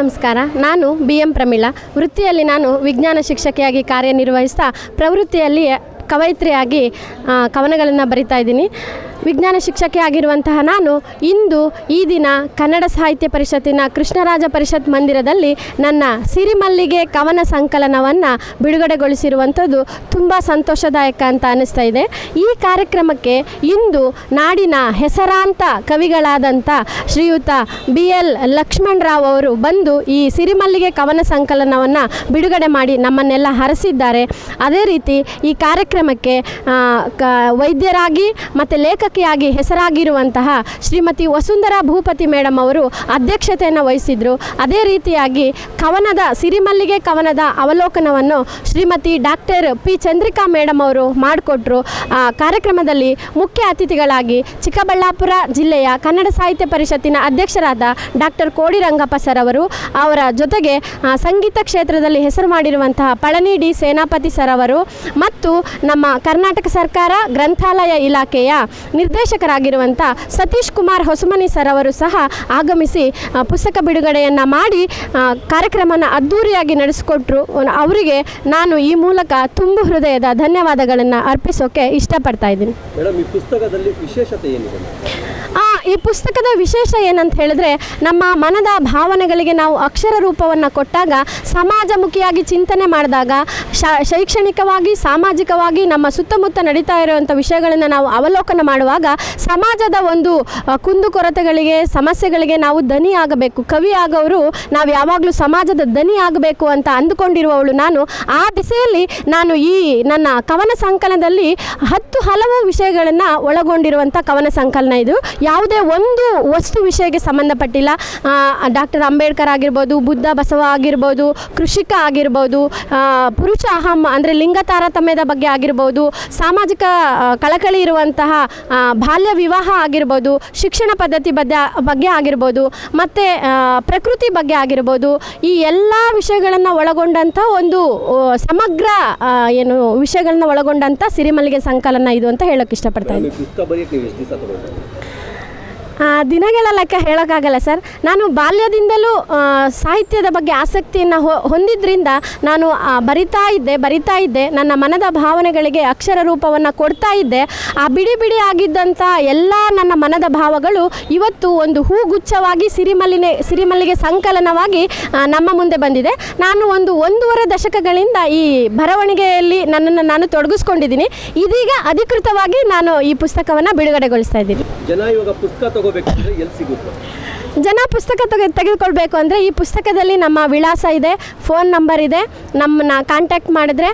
ನಮಸ್ಕಾರ. ನಾನು B M Pramila. ವೃತ್ತಿಯಲ್ಲಿ ನಾನು ವಿಜ್ಞಾನ ಶಿಕ್ಷಕಿಯಾಗಿ ಕಾರ್ಯನಿರ್ವಹಿಸ್ತಾ ಪ್ರವೃತ್ತಿಯಲ್ಲಿ ಕವಯಿತ್ರಿಯಾಗಿ ಕವನಗಳನ್ನು ಬರಿತಾ ಇದ್ದೀನಿ. ವಿಜ್ಞಾನ ಶಿಕ್ಷಕಿ ಆಗಿರುವಂತಹ ನಾನು ಇಂದು ಈ ದಿನ ಕನ್ನಡ ಸಾಹಿತ್ಯ ಪರಿಷತ್ತಿನ ಕೃಷ್ಣರಾಜ ಪರಿಷತ್ ಮಂದಿರದಲ್ಲಿ ನನ್ನ ಸಿರಿಮಲ್ಲಿಗೆ ಕವನ ಸಂಕಲನವನ್ನು ಬಿಡುಗಡೆಗೊಳಿಸಿರುವಂಥದ್ದು ತುಂಬ ಸಂತೋಷದಾಯಕ ಅಂತ ಅನ್ನಿಸ್ತಾ ಇದೆ. ಈ ಕಾರ್ಯಕ್ರಮಕ್ಕೆ ಇಂದು ನಾಡಿನ ಹೆಸರಾಂತ ಕವಿಗಳಾದಂಥ ಶ್ರೀಯುತ ಬಿ ಎಲ್ ಲಕ್ಷ್ಮಣರಾವ್ ಅವರು ಬಂದು ಈ ಸಿರಿಮಲ್ಲಿಗೆ ಕವನ ಸಂಕಲನವನ್ನು ಬಿಡುಗಡೆ ಮಾಡಿ ನಮ್ಮನ್ನೆಲ್ಲ ಹರಸಿದ್ದಾರೆ. ಅದೇ ರೀತಿ ಈ ಕಾರ್ಯಕ್ರಮಕ್ಕೆ ವೈದ್ಯರಾಗಿ ಮತ್ತು ಲೇಖಕಿಯಾಗಿ ಹೆಸರಾಗಿರುವಂತಹ ಶ್ರೀಮತಿ ವಸುಂಧರಾ ಭೂಪತಿ ಮೇಡಮ್ ಅವರು ಅಧ್ಯಕ್ಷತೆಯನ್ನು ವಹಿಸಿದರು. ಅದೇ ರೀತಿಯಾಗಿ ಕವನದ, ಸಿರಿಮಲ್ಲಿಗೆ ಕವನದ ಅವಲೋಕನವನ್ನು Shrimati doctor P Chandrika madam ಅವರು ಮಾಡಿಕೊಟ್ರು. ಆ ಕಾರ್ಯಕ್ರಮದಲ್ಲಿ ಮುಖ್ಯ ಅತಿಥಿಗಳಾಗಿ ಚಿಕ್ಕಬಳ್ಳಾಪುರ ಜಿಲ್ಲೆಯ ಕನ್ನಡ ಸಾಹಿತ್ಯ ಪರಿಷತ್ತಿನ ಅಧ್ಯಕ್ಷರಾದ ಡಾಕ್ಟರ್ ಕೋಡಿ ರಂಗಪ್ಪ ಸರ್ ಅವರು, ಅವರ ಜೊತೆಗೆ ಸಂಗೀತ ಕ್ಷೇತ್ರದಲ್ಲಿ ಹೆಸರು ಮಾಡಿರುವಂತಹ ಪಳನಿ ಡಿ ಸೇನಾಪತಿ ಸರ್ ಅವರು, ಮತ್ತು ನಮ್ಮ ಕರ್ನಾಟಕ ಸರ್ಕಾರ ಗ್ರಂಥಾಲಯ ಇಲಾಖೆಯ ನಿರ್ದೇಶಕರಾಗಿರುವಂಥ ಸತೀಶ್ ಕುಮಾರ್ ಹೊಸಮನಿ ಸರ್ ಅವರು ಸಹ ಆಗಮಿಸಿ ಪುಸ್ತಕ ಬಿಡುಗಡೆಯನ್ನು ಮಾಡಿ ಕಾರ್ಯಕ್ರಮನ ಅದ್ಧೂರಿಯಾಗಿ ನಡೆಸಿಕೊಟ್ರು. ಅವರಿಗೆ ನಾನು ಈ ಮೂಲಕ ತುಂಬು ಹೃದಯದ ಧನ್ಯವಾದಗಳನ್ನು ಅರ್ಪಿಸೋಕೆ ಇಷ್ಟಪಡ್ತಾ ಇದ್ದೀನಿ. ಈ ಪುಸ್ತಕದ ವಿಶೇಷ ಏನಂತ ಹೇಳಿದ್ರೆ ನಮ್ಮ ಮನದ ಭಾವನೆಗಳಿಗೆ ನಾವು ಅಕ್ಷರ ರೂಪವನ್ನು ಕೊಟ್ಟಾಗ ಸಮಾಜಮುಖಿಯಾಗಿ ಚಿಂತನೆ ಮಾಡಿದಾಗ ಶೈಕ್ಷಣಿಕವಾಗಿ, ಸಾಮಾಜಿಕವಾಗಿ ನಮ್ಮ ಸುತ್ತಮುತ್ತ ನಡೀತಾ ಇರುವಂಥ ವಿಷಯಗಳನ್ನು ನಾವು ಅವಲೋಕನ ಮಾಡುವಾಗ ಸಮಾಜದ ಒಂದು ಕುಂದುಕೊರತೆಗಳಿಗೆ ಸಮಸ್ಯೆಗಳಿಗೆ ನಾವು ದನಿ ಆಗಬೇಕು. ಕವಿ ಆಗೋರು ನಾವು ಯಾವಾಗಲೂ ಸಮಾಜದ ದನಿ ಆಗಬೇಕು ಅಂತ ಅಂದುಕೊಂಡಿರುವವಳು ನಾನು. ಆ ದಿಸೆಯಲ್ಲಿ ನಾನು ಈ ನನ್ನ ಕವನ ಸಂಕಲನದಲ್ಲಿ ಹತ್ತು ಹಲವು ವಿಷಯಗಳನ್ನು ಒಳಗೊಂಡಿರುವಂಥ ಕವನ ಸಂಕಲನ ಇದು. ಯಾವುದೇ ಒಂದು ವಸ್ತು ವಿಷಯಕ್ಕೆ ಸಂಬಂಧಪಟ್ಟಿಲ್ಲ. ಡಾಕ್ಟರ್ ಅಂಬೇಡ್ಕರ್ ಆಗಿರ್ಬೋದು, ಬುದ್ಧ ಬಸವ ಆಗಿರ್ಬೋದು, ಕೃಷಿಕ ಆಗಿರ್ಬೋದು ಪುರುಷ ಅಹಂ ಅಂದರೆ ಲಿಂಗ ತಾರತಮ್ಯದ ಬಗ್ಗೆ ಆಗಿರ್ಬೋದು, ಸಾಮಾಜಿಕ ಕಳಕಳಿ ಇರುವಂತಹ ಬಾಲ್ಯ ವಿವಾಹ ಆಗಿರ್ಬೋದು, ಶಿಕ್ಷಣ ಪದ್ಧತಿ ಬಗ್ಗೆ ಬಗ್ಗೆ ಆಗಿರ್ಬೋದು, ಮತ್ತು ಪ್ರಕೃತಿ ಬಗ್ಗೆ ಆಗಿರ್ಬೋದು, ಈ ಎಲ್ಲ ವಿಷಯಗಳನ್ನು ಒಳಗೊಂಡಂಥ ಒಂದು ಸಮಗ್ರ ಏನು ವಿಷಯಗಳನ್ನ ಒಳಗೊಂಡಂಥ ಸಿರಿಮಲ್ಲಿಗೆ ಸಂಕಲನ ಇದು ಅಂತ ಹೇಳೋಕ್ಕೆ ಇಷ್ಟಪಡ್ತಾ ಇದ್ದೀನಿ. ದಿನಗಳ ಲೆಕ್ಕ ಹೇಳೋಕ್ಕಾಗಲ್ಲ ಸರ್. ನಾನು ಬಾಲ್ಯದಿಂದಲೂ ಸಾಹಿತ್ಯದ ಬಗ್ಗೆ ಆಸಕ್ತಿಯನ್ನು ಹೊಂದಿದ್ದರಿಂದ ನಾನು ಬರಿತಾ ಇದ್ದೆ ಬರಿತಾ ಇದ್ದೆ. ನನ್ನ ಮನದ ಭಾವನೆಗಳಿಗೆ ಅಕ್ಷರ ರೂಪವನ್ನು ಕೊಡ್ತಾ ಇದ್ದೆ. ಆ ಬಿಡಿ ಬಿಡಿ ಆಗಿದ್ದಂಥ ಎಲ್ಲ ನನ್ನ ಮನದ ಭಾವಗಳು ಇವತ್ತು ಒಂದು ಹೂಗುಚ್ಛವಾಗಿ ಸಿರಿಮಲ್ಲಿನೆ, ಸಿರಿಮಲ್ಲಿಗೆ ಸಂಕಲನವಾಗಿ ನಮ್ಮ ಮುಂದೆ ಬಂದಿದೆ. ನಾನು ಒಂದು ಒಂದೂವರೆ ದಶಕಗಳಿಂದ ಈ ಬರವಣಿಗೆಯಲ್ಲಿ ನನ್ನನ್ನು ನಾನು ತೊಡಗಿಸ್ಕೊಂಡಿದ್ದೀನಿ. ಇದೀಗ ಅಧಿಕೃತವಾಗಿ ನಾನು ಈ ಪುಸ್ತಕವನ್ನು ಬಿಡುಗಡೆಗೊಳಿಸ್ತಾ ಇದ್ದೀನಿ. ಜನ ಇವಾಗ ಪುಸ್ತಕ ತಗೋಬೇಕಂದ್ರೆ ಎಲ್ಲಿ ಸಿಗುತ್ತೆ. ಜನ ಪುಸ್ತಕ ತೆಗೆ ತೆಗೆದುಕೊಳ್ಬೇಕು ಅಂದರೆ ಈ ಪುಸ್ತಕದಲ್ಲಿ ನಮ್ಮ ವಿಳಾಸ ಇದೆ ಫೋನ್ ನಂಬರ್ ಇದೆ ನಮ್ಮನ್ನ ಕಾಂಟ್ಯಾಕ್ಟ್ ಮಾಡಿದ್ರೆ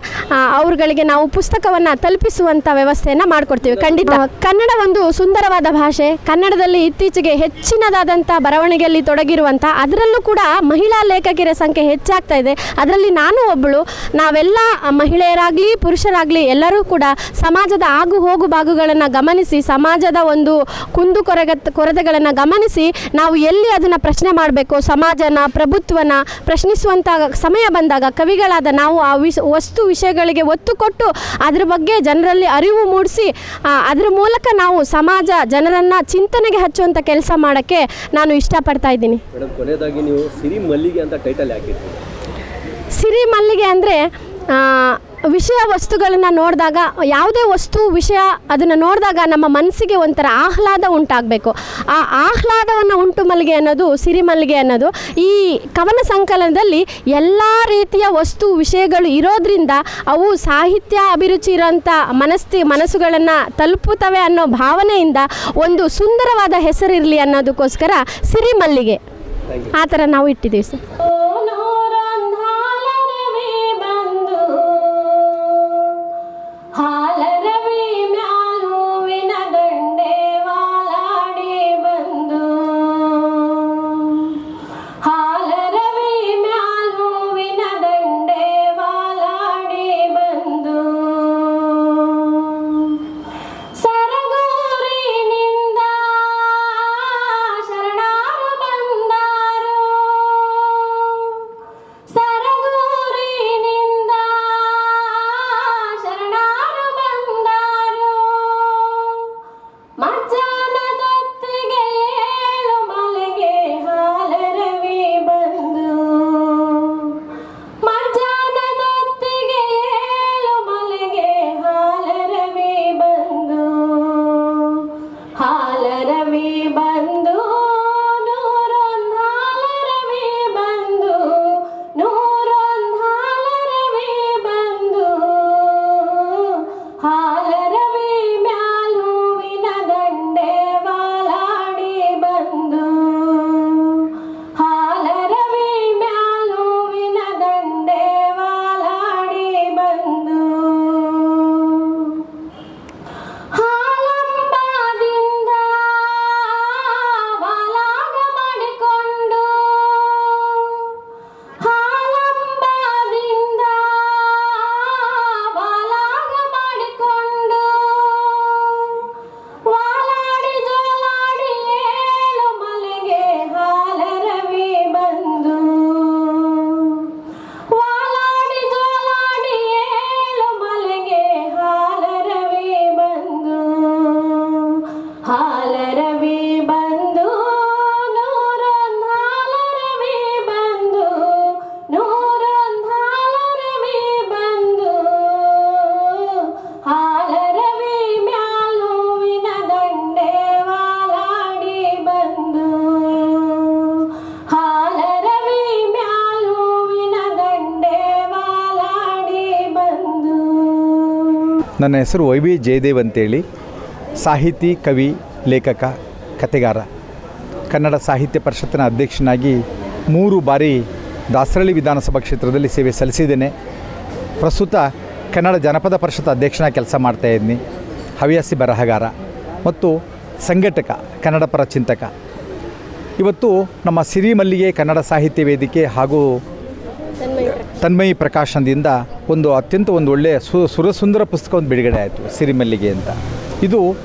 ಅವರುಗಳಿಗೆ ನಾವು ಪುಸ್ತಕವನ್ನು ತಲುಪಿಸುವಂಥ ವ್ಯವಸ್ಥೆಯನ್ನು ಮಾಡಿಕೊಡ್ತೀವಿ ಖಂಡಿತ. ಕನ್ನಡ ಒಂದು ಸುಂದರವಾದ ಭಾಷೆ. ಕನ್ನಡದಲ್ಲಿ ಇತ್ತೀಚೆಗೆ ಹೆಚ್ಚಿನದಾದಂಥ ಬರವಣಿಗೆಯಲ್ಲಿ ತೊಡಗಿರುವಂಥ ಅದರಲ್ಲೂ ಕೂಡ ಮಹಿಳಾ ಲೇಖಕಿಯರ ಸಂಖ್ಯೆ ಹೆಚ್ಚಾಗ್ತಾ ಇದೆ. ಅದರಲ್ಲಿ ನಾನು ಒಬ್ಬಳು ನಾವೆಲ್ಲ ಮಹಿಳೆಯರಾಗಲಿ ಪುರುಷರಾಗಲಿ ಎಲ್ಲರೂ ಕೂಡ ಸಮಾಜದ ಆಗು ಹೋಗು ಭಾಗಗಳನ್ನು ಗಮನಿಸಿ ಸಮಾಜದ ಒಂದು ಕುಂದು ಕೊರಗ ಕೊರತೆಗಳನ್ನು ಗಮನಿಸಿ ನಾವು ಎಲ್ಲಿ ಅದನ್ನು ಪ್ರಶ್ನೆ ಮಾಡಬೇಕು? ಸಮಾಜನ ಪ್ರಭುತ್ವನ ಪ್ರಶ್ನಿಸುವಂಥ ಸಮಯ ಬಂದಾಗ ಕವಿಗಳಾದ ನಾವು ಆ ವಿಷ ವಸ್ತು ವಿಷಯಗಳಿಗೆ ಒತ್ತು ಕೊಟ್ಟು ಅದ್ರ ಬಗ್ಗೆ ಜನರಲ್ಲಿ ಅರಿವು ಮೂಡಿಸಿ ಅದರ ಮೂಲಕ ನಾವು ಸಮಾಜ ಜನರನ್ನು ಚಿಂತನೆಗೆ ಹಚ್ಚುವಂಥ ಕೆಲಸ ಮಾಡೋಕ್ಕೆ ನಾನು ಇಷ್ಟಪಡ್ತಾ ಇದ್ದೀನಿ. ಕೊನೆಯದಾಗಿ ನೀವು ಸಿರಿ ಮಲ್ಲಿಗೆ ಅಂತ ಟೈಟಲ್ ಸಿರಿ ಮಲ್ಲಿಗೆ ಅಂದರೆ ವಿಷಯ ವಸ್ತುಗಳನ್ನು ನೋಡಿದಾಗ ಯಾವುದೇ ವಸ್ತು ವಿಷಯ ಅದನ್ನು ನೋಡಿದಾಗ ನಮ್ಮ ಮನಸ್ಸಿಗೆ ಒಂಥರ ಆಹ್ಲಾದ ಉಂಟಾಗಬೇಕು. ಆ ಆಹ್ಲಾದವನ್ನು ಉಂಟು ಮಲ್ಲಿಗೆ ಅನ್ನೋದು ಸಿರಿ ಮಲ್ಲಿಗೆ ಅನ್ನೋದು ಈ ಕವನ ಸಂಕಲನದಲ್ಲಿ ಎಲ್ಲ ರೀತಿಯ ವಸ್ತು ವಿಷಯಗಳು ಇರೋದ್ರಿಂದ ಅವು ಸಾಹಿತ್ಯ ಅಭಿರುಚಿ ಇರೋಂಥ ಮನಸ್ಥಿ ಮನಸ್ಸುಗಳನ್ನು ತಲುಪುತ್ತವೆ ಅನ್ನೋ ಭಾವನೆಯಿಂದ ಒಂದು ಸುಂದರವಾದ ಹೆಸರಿರಲಿ ಅನ್ನೋದಕ್ಕೋಸ್ಕರ ಸಿರಿ ಮಲ್ಲಿಗೆ. ಆ ಥರ ನಾವು ಇಟ್ಟಿದ್ದೀವಿ ಸರ್. ನನ್ನ ಹೆಸರು ವೈ ವಿ ಜಯದೇವ್ ಅಂತೇಳಿ. ಸಾಹಿತಿ, ಕವಿ, ಲೇಖಕ ಕತೆಗಾರ ಕನ್ನಡ ಸಾಹಿತ್ಯ ಪರಿಷತ್ತಿನ ಅಧ್ಯಕ್ಷನಾಗಿ ಮೂರು ಬಾರಿ ದಾಸರಳ್ಳಿ ವಿಧಾನಸಭಾ ಕ್ಷೇತ್ರದಲ್ಲಿ ಸೇವೆ ಸಲ್ಲಿಸಿದ್ದೇನೆ. ಪ್ರಸ್ತುತ ಕನ್ನಡ ಜನಪದ ಪರಿಷತ್ ಅಧ್ಯಕ್ಷನ ಕೆಲಸ ಮಾಡ್ತಾಯಿದ್ದೀನಿ ಹವ್ಯಾಸಿ ಬರಹಗಾರ ಮತ್ತು ಸಂಘಟಕ, ಕನ್ನಡ ಪರ ಚಿಂತಕ. ಇವತ್ತು ನಮ್ಮ ಸಿರಿಮಲ್ಲಿಗೆ ಕನ್ನಡ ಸಾಹಿತ್ಯ ವೇದಿಕೆ ಹಾಗೂ ತನ್ಮಯಿ ಪ್ರಕಾಶನದಿಂದ ಒಂದು ಅತ್ಯಂತ ಒಂದು ಒಳ್ಳೆಯ ಸು, ಸುರಸುಂದರ ಪುಸ್ತಕ ಒಂದು ಬಿಡುಗಡೆ ಆಯಿತು, ಸಿರಿಮಲ್ಲಿಗೆ ಅಂತ. ಇದು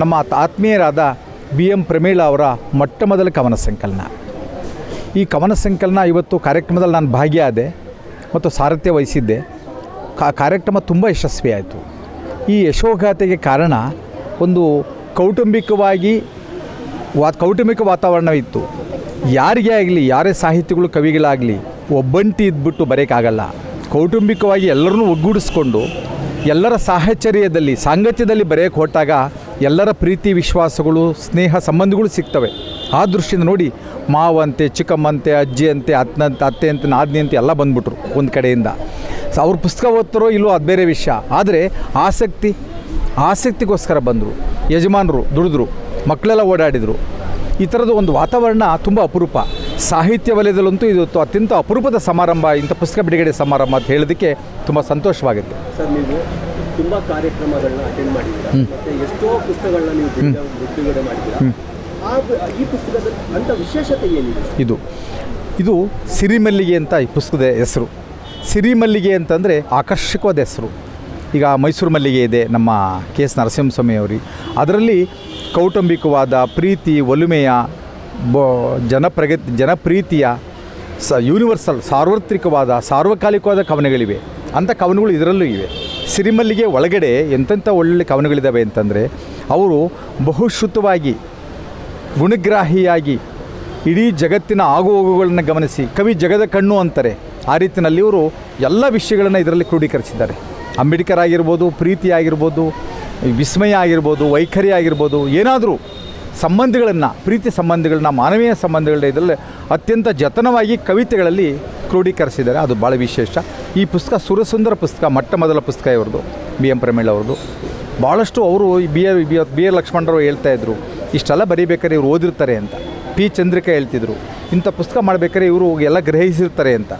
ನಮ್ಮ ಆತ್- ಆತ್ಮೀಯರಾದ ಬಿ ಎಂ ಪ್ರಮೀಳ ಅವರ ಮೊಟ್ಟ ಮೊದಲ ಕವನ ಸಂಕಲನ. ಈ ಕವನ ಸಂಕಲನ ಇವತ್ತು ಕಾರ್ಯಕ್ರಮದಲ್ಲಿ ನಾನು ಭಾಗಿಯಾದೆ ಮತ್ತು ಸಾರಥ್ಯ ವಹಿಸಿದ್ದೆ. ಕಾ, ಕಾರ್ಯಕ್ರಮ ತುಂಬ ಯಶಸ್ವಿಯಾಯಿತು ಈ ಯಶೋಗಾಥೆಗೆ ಕಾರಣ ಒಂದು ಕೌಟುಂಬಿಕವಾಗಿ ವಾ, ಕೌಟುಂಬಿಕ ವಾತಾವರಣವಿತ್ತು. ಯಾರಿಗೇ ಆಗಲಿ, ಯಾರೇ ಸಾಹಿತಿಗಳು ಕವಿಗಳಾಗಲಿ ಒಬ್ಬಂಟಿ ಇದ್ಬಿಟ್ಟು ಬರೆಯೋಕ್ಕಾಗಲ್ಲ. ಕೌಟುಂಬಿಕವಾಗಿ ಎಲ್ಲರನ್ನೂ ಒಗ್ಗೂಡಿಸ್ಕೊಂಡು, ಎಲ್ಲರ ಸಾಹಚರ್ಯದಲ್ಲಿ, ಸಾಂಗತ್ಯದಲ್ಲಿ ಬರೆಯೋಕ್ಕೆ ಹೊರಟಾಗ ಎಲ್ಲರ ಪ್ರೀತಿ, ವಿಶ್ವಾಸಗಳು, ಸ್ನೇಹ ಸಂಬಂಧಗಳು ಸಿಗ್ತವೆ. ಆ ದೃಷ್ಟಿಯಿಂದ ನೋಡಿ, ಮಾವಂತೆ, ಚಿಕ್ಕಮ್ಮಂತೆ ಅಜ್ಜಿ ಅಂತೆ ಅತ್ನಂತೆ ಅತ್ತೆ ಅಂತ ನಾದಿನಿ ಅಂತ ಎಲ್ಲ ಬಂದ್ಬಿಟ್ರು ಒಂದು ಕಡೆಯಿಂದ. ಸೊ, ಅವ್ರ ಪುಸ್ತಕ ಓದ್ತಾರೋ ಇಲ್ಲೋ ಅದು ಬೇರೆ ವಿಷಯ. ಆದರೆ ಆಸಕ್ತಿ, ಆಸಕ್ತಿಗೋಸ್ಕರ ಬಂದರು. ಯಜಮಾನರು ದುಡಿದ್ರು, ಮಕ್ಕಳೆಲ್ಲ ಓಡಾಡಿದರು. ಈ ಥರದ ಒಂದು ವಾತಾವರಣ ತುಂಬ ಅಪರೂಪ. ಸಾಹಿತ್ಯ ವಲಯದಲ್ಲಂತೂ ಇದು ಅತ್ಯಂತ ಅಪರೂಪದ ಸಮಾರಂಭ ಇಂಥ ಪುಸ್ತಕ ಬಿಡುಗಡೆ ಸಮಾರಂಭ ಅಂತ ಹೇಳೋದಕ್ಕೆ ತುಂಬ ಸಂತೋಷವಾಗುತ್ತೆ. ಸರ್ ನೀವು ತುಂಬ ಕಾರ್ಯಕ್ರಮಗಳನ್ನ ಅಟೆಂಡ್ ಮಾಡಿದ್ದೀರಾ? ಮತ್ತೆ ಎಷ್ಟೋ ಪುಸ್ತಕಗಳನ್ನ ನೀವು ಬಿಡುಗಡೆ ಮಾಡಿದ್ದೀರಾ? ಈ ಪುಸ್ತಕದ ಅಂತ ವಿಶೇಷತೆ ಏನಿದೆ ಇದು ಇದು ಸಿರಿಮಲ್ಲಿಗೆ ಅಂತ ಈ ಪುಸ್ತಕದ ಹೆಸರು. ಸಿರಿಮಲ್ಲಿಗೆ ಅಂತಂದರೆ ಆಕರ್ಷಕವಾದ ಹೆಸರು. ಈಗ ಮೈಸೂರು ಮಲ್ಲಿಗೆ ಇದೆ ನಮ್ಮ ಕೆ ಎಸ್ ನರಸಿಂಹಸ್ವಾಮಿ ಅವರಿ. ಅದರಲ್ಲಿ ಕೌಟುಂಬಿಕವಾದ ಪ್ರೀತಿ ಒಲುಮೆಯ ಬ ಜನಪ್ರಗತಿ ಜನಪ್ರೀತಿಯ ಸ ಯೂನಿವರ್ಸಲ್ ಸಾರ್ವತ್ರಿಕವಾದ, ಸಾರ್ವಕಾಲಿಕವಾದ ಕವನಗಳಿವೆ. ಅಂಥ ಕವನಗಳು ಇದರಲ್ಲೂ ಇವೆ. ಸಿರಿಮಲ್ಲಿಗೆ ಒಳಗಡೆ ಎಂತೆಂಥ ಒಳ್ಳೊಳ್ಳೆ ಕವನಗಳಿದ್ದಾವೆ ಅಂತಂದರೆ, ಅವರು ಬಹುಶ್ರುತವಾಗಿ ಗುಣಗ್ರಾಹಿಯಾಗಿ ಇಡೀ ಜಗತ್ತಿನ ಆಗುಹೋಗುಗಳನ್ನು ಗಮನಿಸಿ, ಕವಿ ಜಗದ ಕಣ್ಣು ಅಂತಾರೆ. ಆ ರೀತಿಯಲ್ಲಿ ಇವರು ಎಲ್ಲ ವಿಷಯಗಳನ್ನು ಇದರಲ್ಲಿ ಕ್ರೋಢೀಕರಿಸಿದ್ದಾರೆ. ಅಂಬೇಡ್ಕರ್ ಆಗಿರ್ಬೋದು, ಪ್ರೀತಿ ಆಗಿರ್ಬೋದು, ವಿಸ್ಮಯ ಆಗಿರ್ಬೋದು, ವೈಖರಿ ಆಗಿರ್ಬೋದು, ಏನಾದರೂ ಸಂಬಂಧಗಳನ್ನು, ಪ್ರೀತಿ ಸಂಬಂಧಗಳನ್ನ, ಮಾನವೀಯ ಸಂಬಂಧಗಳನ್ನ ಇದರಲ್ಲಿ ಅತ್ಯಂತ ಜತನವಾಗಿ ಕವಿತೆಗಳಲ್ಲಿ ಕ್ರೋಢೀಕರಿಸಿದ್ದಾರೆ. ಅದು ಭಾಳ ವಿಶೇಷ. ಈ ಪುಸ್ತಕ ಸುರಸುಂದರ ಪುಸ್ತಕ, ಮೊಟ್ಟ ಮೊದಲ ಪುಸ್ತಕ ಇವ್ರದ್ದು, ಬಿ ಎಂ ಪ್ರಮೇಳ್ ಅವ್ರದ್ದು. ಭಾಳಷ್ಟು ಅವರು B R B R B R Lakshmanrao ಹೇಳ್ತಾ ಇದ್ರು, ಇಷ್ಟೆಲ್ಲ ಬರೀಬೇಕಾದ್ರೆ ಇವರು ಓದಿರ್ತಾರೆ ಅಂತ. ಪಿ ಚಂದ್ರಿಕಾ ಹೇಳ್ತಿದ್ರು, ಇಂಥ ಪುಸ್ತಕ ಮಾಡಬೇಕಾದ್ರೆ ಇವರು ಎಲ್ಲ ಗ್ರಹಿಸಿರ್ತಾರೆ ಅಂತ.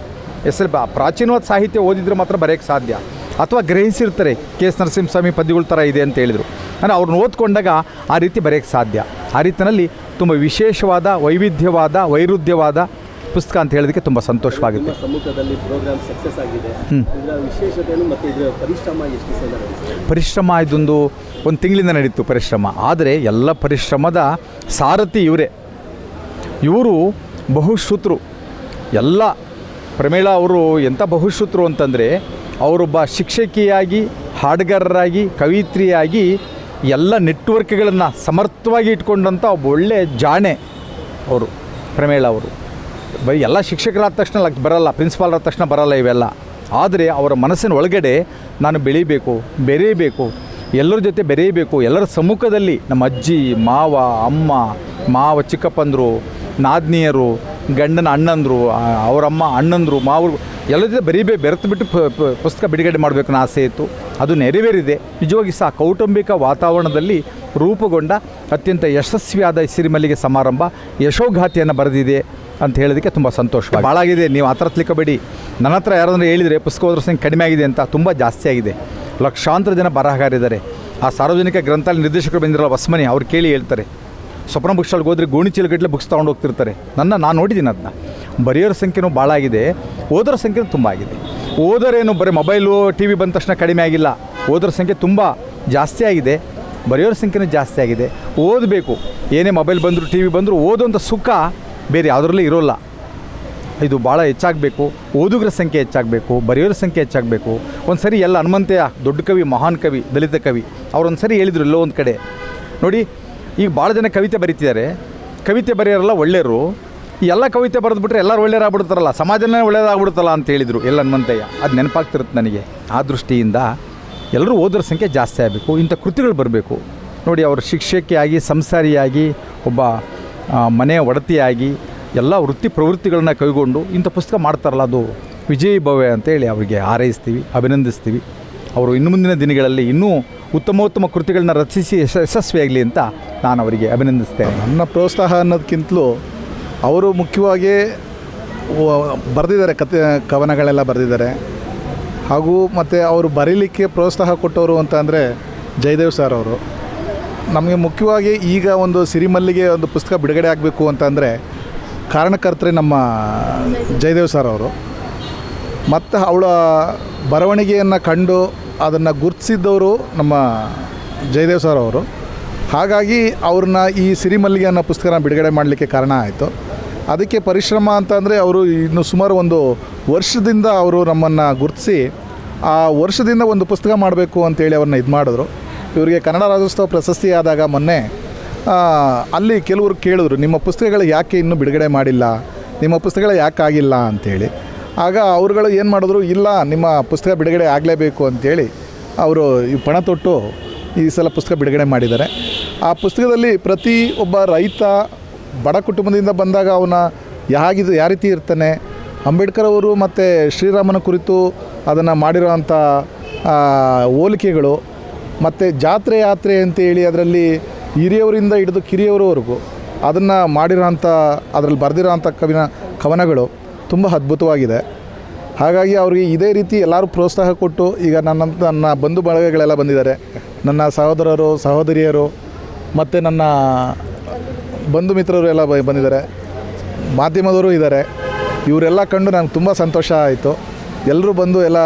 ಎಸ್ ಬಾ, ಪ್ರಾಚೀನವಾದ ಸಾಹಿತ್ಯ ಓದಿದ್ರೆ ಮಾತ್ರ ಬರೆಯೋಕ್ಕೆ ಸಾಧ್ಯ. ಅಥವಾ ಗ್ರಹಿಸಿರ್ತಾರೆ ಕೆ ಎಸ್ ನರಸಿಂಹಸ್ವಾಮಿ ಪದ್ಯಗಳ ಥರ ಇದೆ ಅಂತ ಹೇಳಿದರು. ಅಂದರೆ ಅವ್ರನ್ನ ಓದ್ಕೊಂಡಾಗ ಆ ರೀತಿ ಬರೆಯೋಕ್ಕೆ ಸಾಧ್ಯ. ಆ ರೀತಿಯಲ್ಲಿ ತುಂಬ ವಿಶೇಷವಾದ ವೈವಿಧ್ಯವಾದ ವೈರುಧ್ಯವಾದ ಪುಸ್ತಕ ಅಂತ ಹೇಳೋದಕ್ಕೆ ತುಂಬ ಸಂತೋಷವಾಗುತ್ತೆ. ಸಮ್ಮುಖದಲ್ಲಿ ಪ್ರೋಗ್ರಾಮ್ ಸಕ್ಸಸ್ ಆಗಿದೆ. ಪರಿಶ್ರಮ ಪರಿಶ್ರಮ ಇದೊಂದು ಒಂದು ತಿಂಗಳಿಂದ ನಡೀತು ಪರಿಶ್ರಮ. ಆದರೆ ಎಲ್ಲ ಪರಿಶ್ರಮದ ಸಾರಥಿ ಇವರೇ. ಇವರು ಬಹುಶ್ರುತರು. ಎಲ್ಲ ಪ್ರಮೇಳ ಅವರು ಎಂಥ ಬಹುಶ್ರುತರು ಅಂತಂದರೆ ಅವರೊಬ್ಬ ಶಿಕ್ಷಕಿಯಾಗಿ, ಹಾಡುಗಾರರಾಗಿ, ಕವಿತ್ರಿಯಾಗಿ ಎಲ್ಲ ನೆಟ್ವರ್ಕ್ಗಳನ್ನು ಸಮರ್ಥವಾಗಿ ಇಟ್ಕೊಂಡಂಥ ಒಬ್ಬ ಒಳ್ಳೆಯ ಜಾಣೆ ಅವರು, ಪ್ರಮೇಳ ಅವರು. ಬರೀ ಎಲ್ಲ ಶಿಕ್ಷಕರಾದ ತಕ್ಷಣ ಬರಲ್ಲ, ಪ್ರಿನ್ಸಿಪಾಲ್ ಆದ ತಕ್ಷಣ ಬರಲ್ಲ ಇವೆಲ್ಲ. ಆದರೆ ಅವರ ಮನಸ್ಸಿನ ಒಳಗಡೆ ನಾನು ಬೆಳೀಬೇಕು ಬೆರೆಯಬೇಕು ಎಲ್ಲರ ಜೊತೆ ಬೆರೆಯಬೇಕು ಎಲ್ಲರ ಸಮ್ಮುಖದಲ್ಲಿ ನಮ್ಮ ಅಜ್ಜಿ, ಮಾವ, ಅಮ್ಮ, ಮಾವ, ಚಿಕ್ಕಪ್ಪಂದರು ನಾದ್ನಿಯರು, ಗಂಡನ ಅಣ್ಣಂದರು ಅವರಮ್ಮ ಅಣ್ಣಂದರು ಮಾವರು ಎಲ್ಲದಿದೆ ಜೊತೆ ಬರೀಬೇಕು ಬೆರೆತು ಬಿಟ್ಟು ಪುಸ್ತಕ ಬಿಡುಗಡೆ ಮಾಡಬೇಕು ಅನ್ನೋ ಆಸೆ ಇತ್ತು. ಅದು ನೆರವೇರಿದೆ. ನಿಜವಾಗಿ ಸಹ ಕೌಟುಂಬಿಕ ವಾತಾವರಣದಲ್ಲಿ ರೂಪುಗೊಂಡ ಅತ್ಯಂತ ಯಶಸ್ವಿಯಾದ ಸಿರಿಮಲ್ಲಿಗೆ ಸಮಾರಂಭ ಯಶೋಘಾತಿಯನ್ನು ಬರೆದಿದೆ ಅಂತ ಹೇಳೋದಕ್ಕೆ ತುಂಬ ಸಂತೋಷ ಭಾಳಾಗಿದೆ ನೀವು ಆ ಥರ ತಿಳ್ಕೊಬೇಡಿ. ನನ್ನ ಹತ್ರ ಯಾರಾದರೂ ಹೇಳಿದರೆ ಪುಸ್ತಕ ಓದ್ರ ಸಂಖ್ಯೆ ಕಡಿಮೆ ಆಗಿದೆ ಅಂತ ತುಂಬ ಜಾಸ್ತಿ ಆಗಿದೆ. ಲಕ್ಷಾಂತರ ಜನ ಬರಹಗಾರಿದ್ದಾರೆ. ಆ ಸಾರ್ವಜನಿಕ ಗ್ರಂಥಾಲಯ ನಿರ್ದೇಶಕರು ಬಂದಿರಲ್ಲ ವಸ್ಮನಿ, ಅವ್ರು ಕೇಳಿ ಹೇಳ್ತಾರೆ. ಸ್ವಪ್ನ ಬುಕ್ ಸ್ಟಾಲ್ಗೆ ಹೋದ್ರೆ ಗೋಣಿ ಚೀಲಗಟ್ಟಲೆ ಬುಕ್ಸ್ ತೊಗೊಂಡು ಹೋಗ್ತಿರ್ತಾರೆ. ನನ್ನ, ನಾನು ನೋಡಿದ್ದೀನಿ ಅದನ್ನ ಬರೆಯೋರ ಸಂಖ್ಯೆನೂ ಭಾಳ ಆಗಿದೆ. ಓದೋರ ಸಂಖ್ಯೆನೂ ತುಂಬ ಆಗಿದೆ. ಓದೋರೇನು ಬರೀ ಮೊಬೈಲು ಟಿ ವಿ ಬಂದ ತಕ್ಷಣ ಕಡಿಮೆ ಆಗಿಲ್ಲ. ಓದೋರ ಸಂಖ್ಯೆ ತುಂಬ ಜಾಸ್ತಿ ಆಗಿದೆ. ಬರೆಯೋರ ಸಂಖ್ಯೆನೂ ಜಾಸ್ತಿ ಆಗಿದೆ. ಓದಬೇಕು. ಏನೇ ಮೊಬೈಲ್ ಬಂದರೂ ಟಿ ವಿ ಬಂದರೂ, ಓದೋಂಥ ಸುಖ ಬೇರೆ ಯಾವುದರಲ್ಲೂ ಇರೋಲ್ಲ. ಇದು ಭಾಳ ಹೆಚ್ಚಾಗಬೇಕು. ಓದುಗರ ಸಂಖ್ಯೆ ಹೆಚ್ಚಾಗಬೇಕು. ಬರೆಯೋರ ಸಂಖ್ಯೆ ಹೆಚ್ಚಾಗಬೇಕು. ಒಂದು ಸರಿ ಎಲ್ಲ ಹನುಮಂತೆಯ ದೊಡ್ಡ ಕವಿ, ಮಹಾನ್ ಕವಿ, ದಲಿತ ಕವಿ ಅವ್ರೊಂದು ಸರಿ ಹೇಳಿದರು ಎಲ್ಲೋ ಒಂದು ಕಡೆ. ನೋಡಿ ಈಗ ಭಾಳ ಜನ ಕವಿತೆ ಬರೀತಿದ್ದಾರೆ. ಕವಿತೆ ಬರೆಯೋರೆಲ್ಲ ಒಳ್ಳೆಯರು ಈ ಎಲ್ಲ ಕವಿತೆ ಬರೆದ್ಬಿಟ್ರೆ ಎಲ್ಲರೂ ಒಳ್ಳೆಯರಾಗ್ಬಿಡ್ತಾರಲ್ಲ, ಸಮಾಜನೇ ಒಳ್ಳೆಯದಾಗ್ಬಿಡ್ತಲ್ಲ ಅಂತ ಹೇಳಿದರು ಎಲ್ಲ ಹನುಮಂತಯ್ಯ. ಅದು ನೆನಪಾಗ್ತಿರುತ್ತೆ ನನಗೆ. ಆ ದೃಷ್ಟಿಯಿಂದ ಎಲ್ಲರೂ ಓದೋರ ಸಂಖ್ಯೆ ಜಾಸ್ತಿ ಆಗಬೇಕು. ಇಂಥ ಕೃತಿಗಳು ಬರಬೇಕು. ನೋಡಿ ಅವರು ಶಿಕ್ಷಕಿಯಾಗಿ, ಸಂಸಾರಿಯಾಗಿ, ಒಬ್ಬ ಮನೆಯ ಒಡತಿಯಾಗಿ ಎಲ್ಲ ವೃತ್ತಿ ಪ್ರವೃತ್ತಿಗಳನ್ನ ಕೈಗೊಂಡು ಇಂಥ ಪುಸ್ತಕ ಮಾಡ್ತಾರಲ್ಲ ಅದು ವಿಜಯ್ ಭವ್ಯ ಅಂತೇಳಿ ಅವರಿಗೆ ಹಾರೈಸ್ತೀವಿ, ಅಭಿನಂದಿಸ್ತೀವಿ. ಅವರು ಇನ್ನು ಮುಂದಿನ ದಿನಗಳಲ್ಲಿ ಇನ್ನೂ ಉತ್ತಮೋತ್ತಮ ಕೃತಿಗಳನ್ನ ರಚಿಸಿ ಯಶ, ಯಶಸ್ವಿಯಾಗಲಿ ಅಂತ ನಾನು ಅವರಿಗೆ ಅಭಿನಂದಿಸ್ತೇನೆ. ನನ್ನ ಪ್ರೋತ್ಸಾಹ ಅನ್ನೋದಕ್ಕಿಂತಲೂ ಅವರು ಮುಖ್ಯವಾಗಿ ಬರೆದಿದ್ದಾರೆ ಕತೆ ಕವನಗಳೆಲ್ಲ ಬರೆದಿದ್ದಾರೆ. ಹಾಗೂ ಮತ್ತು ಅವರು ಬರೀಲಿಕ್ಕೆ ಪ್ರೋತ್ಸಾಹ ಕೊಟ್ಟವರು ಅಂತ ಅಂದರೆ ಜಯದೇವ್ ಸರ್ ಅವರು. ನಮಗೆ ಮುಖ್ಯವಾಗಿ ಈಗ ಒಂದು ಸಿರಿಮಲ್ಲಿಗೆ ಒಂದು ಪುಸ್ತಕ ಬಿಡುಗಡೆ ಆಗಬೇಕು ಅಂತಂದರೆ ಕಾರಣಕರ್ತರೆ ನಮ್ಮ ಜಯದೇವ್ ಸರ್ ಅವರು. ಮತ್ತು ಅವಳ ಬರವಣಿಗೆಯನ್ನು ಕಂಡು ಅದನ್ನು ಗುರುತಿಸಿದ್ದವರು ನಮ್ಮ ಜಯದೇವ್ ಸರ್ ಅವರು. ಹಾಗಾಗಿ ಅವ್ರನ್ನ ಈ ಸಿರಿಮಲ್ಲಿಗೆ ಅನ್ನೋ ಪುಸ್ತಕನ ಬಿಡುಗಡೆ ಮಾಡಲಿಕ್ಕೆ ಕಾರಣ ಆಯಿತು. ಅದಕ್ಕೆ ಪರಿಶ್ರಮ ಅಂತಂದರೆ ಅವರು ಇನ್ನು ಸುಮಾರು ಒಂದು ವರ್ಷದಿಂದ ಅವರು ನಮ್ಮನ್ನು ಗುರುತಿಸಿ ಆ ವರ್ಷದಿಂದ ಒಂದು ಪುಸ್ತಕ ಮಾಡಬೇಕು ಅಂತೇಳಿ ಅವ್ರನ್ನ ಇದು ಮಾಡಿದ್ರು. ಇವರಿಗೆ ಕನ್ನಡ ರಾಜ್ಯೋತ್ಸವ ಪ್ರಶಸ್ತಿ ಆದಾಗ ಮೊನ್ನೆ ಅಲ್ಲಿ ಕೆಲವರು ಕೇಳಿದ್ರು, ನಿಮ್ಮ ಪುಸ್ತಕಗಳು ಯಾಕೆ ಇನ್ನೂ ಬಿಡುಗಡೆ ಮಾಡಿಲ್ಲ, ನಿಮ್ಮ ಪುಸ್ತಕಗಳು ಯಾಕೆ ಆಗಿಲ್ಲ ಅಂಥೇಳಿ ಆಗ ಅವರುಗಳು ಏನು ಮಾಡಿದ್ರು, ಇಲ್ಲ, ನಿಮ್ಮ ಪುಸ್ತಕ ಬಿಡುಗಡೆ ಆಗಲೇಬೇಕು ಅಂಥೇಳಿ ಅವರು ಈ ಪಣ ತೊಟ್ಟು ಈ ಸಲ ಪುಸ್ತಕ ಬಿಡುಗಡೆ ಮಾಡಿದ್ದಾರೆ. ಆ ಪುಸ್ತಕದಲ್ಲಿ ಪ್ರತಿ ಒಬ್ಬ ರೈತ ಬಡ ಕುಟುಂಬದಿಂದ ಬಂದಾಗ ಅವನ ಯಾಗಿದು, ಯಾವ ರೀತಿ ಇರ್ತಾನೆ, ಅಂಬೇಡ್ಕರ್ ಅವರು ಮತ್ತು ಶ್ರೀರಾಮನ ಕುರಿತು ಅದನ್ನು ಮಾಡಿರೋವಂಥ ಹೋಲಿಕೆಗಳು, ಮತ್ತು ಜಾತ್ರೆ ಯಾತ್ರೆ ಅಂತೇಳಿ ಅದರಲ್ಲಿ ಹಿರಿಯವರಿಂದ ಹಿಡಿದು ಕಿರಿಯವರವರೆಗೂ ಅದನ್ನು ಮಾಡಿರೋಂಥ ಅದರಲ್ಲಿ ಬರೆದಿರೋಂಥ ಕವಿನ, ಕವನಗಳು ತುಂಬ ಅದ್ಭುತವಾಗಿದೆ. ಹಾಗಾಗಿ ಅವರಿಗೆ ಇದೇ ರೀತಿ ಎಲ್ಲರೂ ಪ್ರೋತ್ಸಾಹ ಕೊಟ್ಟು ಈಗ ನನ್ನ ನನ್ನ ಬಂಧು ಬಳಗಗಳೆಲ್ಲ ಬಂದಿದ್ದಾರೆ. ನನ್ನ ಸಹೋದರರು, ಸಹೋದರಿಯರು ಮತ್ತು ನನ್ನ ಬಂಧು ಮಿತ್ರರು ಎಲ್ಲ ಬಂದಿದ್ದಾರೆ. ಮಾಧ್ಯಮದವರು ಇದ್ದಾರೆ. ಇವರೆಲ್ಲ ಕಂಡು ನನಗೆ ತುಂಬ ಸಂತೋಷ ಆಯಿತು. ಎಲ್ಲರೂ ಬಂದು ಎಲ್ಲ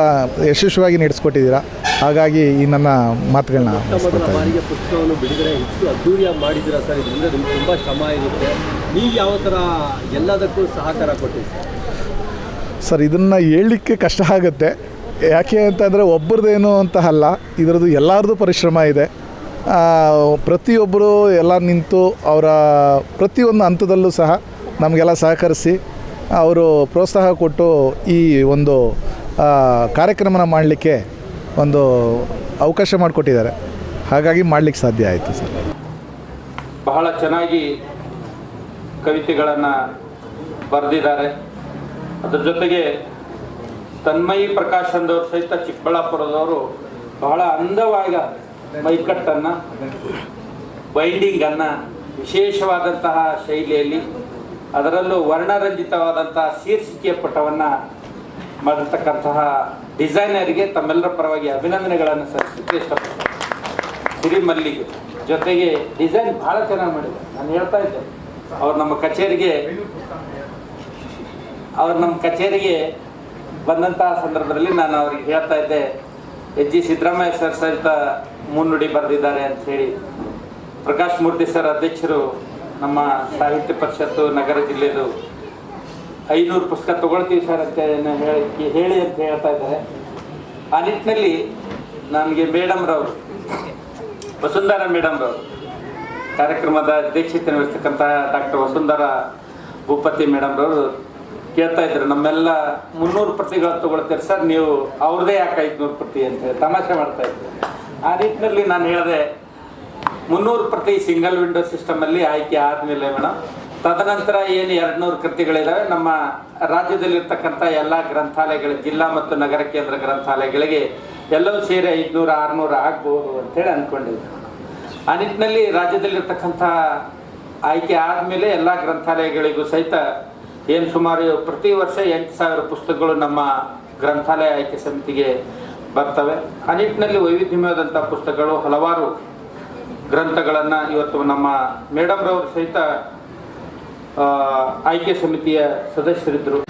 ಯಶಸ್ವಿಯಾಗಿ ನಡೆಸ್ಕೊಟ್ಟಿದ್ದೀರಾ. ಹಾಗಾಗಿ ಈ ನನ್ನ ಮಾತುಗಳನ್ನ ಮೊಟ್ಟ ಸರ್, ಇದನ್ನು ಹೇಳಲಿಕ್ಕೆ ಕಷ್ಟ ಆಗುತ್ತೆ. ಯಾಕೆ ಅಂತಂದರೆ ಒಬ್ಬರದೇನು ಅಂತ ಅಲ್ಲ, ಇದರದ್ದು ಎಲ್ಲರದ್ದು ಪರಿಶ್ರಮ ಇದೆ. ಪ್ರತಿಯೊಬ್ಬರು ಎಲ್ಲ ನಿಂತು ಅವರ ಪ್ರತಿಯೊಂದು ಹಂತದಲ್ಲೂ ಸಹ ನಮಗೆಲ್ಲ ಸಹಕರಿಸಿ ಅವರು ಪ್ರೋತ್ಸಾಹ ಕೊಟ್ಟು ಈ ಒಂದು ಕಾರ್ಯಕ್ರಮನ ಮಾಡಲಿಕ್ಕೆ ಒಂದು ಅವಕಾಶ ಮಾಡಿಕೊಟ್ಟಿದ್ದಾರೆ. ಹಾಗಾಗಿ ಮಾಡಲಿಕ್ಕೆ ಸಾಧ್ಯ ಆಯಿತು ಸರ್. ಬಹಳ ಚೆನ್ನಾಗಿ ಕವಿತೆಗಳನ್ನು ಬರೆದಿದ್ದಾರೆ. ಅದ್ರ ಜೊತೆಗೆ ತನ್ಮಯಿ ಪ್ರಕಾಶ್ ಅಂದವರು ಸಹಿತ ಚಿಕ್ಕಬಳ್ಳಾಪುರದವರು ಬಹಳ ಅಂದವಾಗಿ ಮೈಕಟ್ಟನ್ನು ಅನ್ನ ವಿಶೇಷವಾದಂತಹ ಶೈಲಿಯಲ್ಲಿ ಅದರಲ್ಲೂ ವರ್ಣರಂಜಿತವಾದಂತಹ ಶೀರ್ಷಿಕೆಯ ಪಟವನ್ನ ಮಾಡಿರ್ತಕ್ಕಂತಹ ಡಿಸೈನರ್ಗೆ ತಮ್ಮೆಲ್ಲರ ಪರವಾಗಿ ಅಭಿನಂದನೆಗಳನ್ನು ಸಲ್ಲಿಸಲಿಕ್ಕೆ ಇಷ್ಟಪಡ್ತೀನಿ. ಸಿರಿಮಲ್ಲಿಗೆ ಜೊತೆಗೆ ಡಿಸೈನ್ ಭಾಳ ಚೆನ್ನಾಗಿ ಮಾಡಿದೆ ನಾನು ಹೇಳ್ತಾ ಇದ್ದೆ ಅವ್ರು ನಮ್ಮ ಕಚೇರಿಗೆ ಅವ್ರು ನಮ್ಮ ಕಚೇರಿಗೆ ಬಂದಂತಹ ಸಂದರ್ಭದಲ್ಲಿ ನಾನು ಅವ್ರಿಗೆ ಹೇಳ್ತಾ ಇದ್ದೆ, ಎಚ್ ಜಿ ಸಿದ್ದರಾಮಯ್ಯ ಸರ್ ಸಹಿತ ಮುನ್ನುಡಿ ಬರೆದಿದ್ದಾರೆ ಅಂತ ಹೇಳಿ. ಪ್ರಕಾಶ್ ಮೂರ್ತಿ ಸರ್ ಅಧ್ಯಕ್ಷರು ನಮ್ಮ ಸಾಹಿತ್ಯ ಪರಿಷತ್ತು ನಗರ ಜಿಲ್ಲೆದು ಐನೂರು ಪುಸ್ತಕ ತಗೊಳ್ತೀವಿ ಸರ್ ಅಂತ ಹೇಳಿ ಹೇಳಿ ಅಂತ ಹೇಳ್ತಾ ಇದ್ದಾರೆ. ಆ ನಿಟ್ಟಿನಲ್ಲಿ ನನಗೆ ಮೇಡಮ್ರವರು ವಸುಂಧರ ಮೇಡಮ್ರವರು ಕಾರ್ಯಕ್ರಮದ ಅಧ್ಯಕ್ಷತೆ ವಹಿಸ್ತಕ್ಕಂಥ ಡಾಕ್ಟರ್ ವಸುಂಧರ ಭೂಪತಿ ಮೇಡಮ್ರವರು ಕೇಳ್ತಾ ಇದ್ರು, ನಮ್ಮೆಲ್ಲ ಮುನ್ನೂರು ಪ್ರತಿಗಳು ತಗೊಳ್ತೀರಿ, ಸರ್, ನೀವು ಅವ್ರದೇ ಯಾಕೆ ಐದುನೂರು ಪ್ರತಿ? ಅಂತ ಹೇಳಿ ತಮಾಷೆ ಮಾಡ್ತಾ ಇದ್ರು. ಆ ನಿಟ್ಟಿನಲ್ಲಿ ನಾನು ಹೇಳಿದೆ, ಮುನ್ನೂರು ಪ್ರತಿ ಸಿಂಗಲ್ ವಿಂಡೋ ಸಿಸ್ಟಮಲ್ಲಿ ಆಯ್ಕೆ ಆದಮೇಲೆ ಮೇಡಮ್ ತದನಂತರ ಏನು ಎರಡುನೂರು ಕೃತಿಗಳಿದಾವೆ, ನಮ್ಮ ರಾಜ್ಯದಲ್ಲಿರ್ತಕ್ಕಂಥ ಎಲ್ಲ ಗ್ರಂಥಾಲಯಗಳ, ಜಿಲ್ಲಾ ಮತ್ತು ನಗರ ಕೇಂದ್ರ ಗ್ರಂಥಾಲಯಗಳಿಗೆ ಎಲ್ಲವೂ ಸೇರಿ ಐದುನೂರು, ಆರುನೂರು ಆಗ್ಬೋದು ಅಂತೇಳಿ ಅಂದ್ಕೊಂಡಿದ್ದೆ ಆ ನಿಟ್ಟಿನಲ್ಲಿ ರಾಜ್ಯದಲ್ಲಿರ್ತಕ್ಕಂಥ ಆಯ್ಕೆ ಆದಮೇಲೆ ಎಲ್ಲ ಗ್ರಂಥಾಲಯಗಳಿಗೂ ಸಹಿತ ಏನು ಸುಮಾರು ಪ್ರತಿ ವರ್ಷ ಎಂಟು ಸಾವಿರ ಪುಸ್ತಕಗಳು ನಮ್ಮ ಗ್ರಂಥಾಲಯ ಆಯ್ಕೆ ಸಮಿತಿಗೆ ಬರ್ತವೆ. ಆ ನಿಟ್ಟಿನಲ್ಲಿ ವೈವಿಧ್ಯಮಯವಾದಂಥ ಪುಸ್ತಕಗಳು ಹಲವಾರು ಗ್ರಂಥಗಳನ್ನು ಇವತ್ತು ನಮ್ಮ ಮೇಡಮ್ರವರು ಸಹಿತ ಆಯ್ಕೆ ಸಮಿತಿಯ ಸದಸ್ಯರಿದ್ದರು.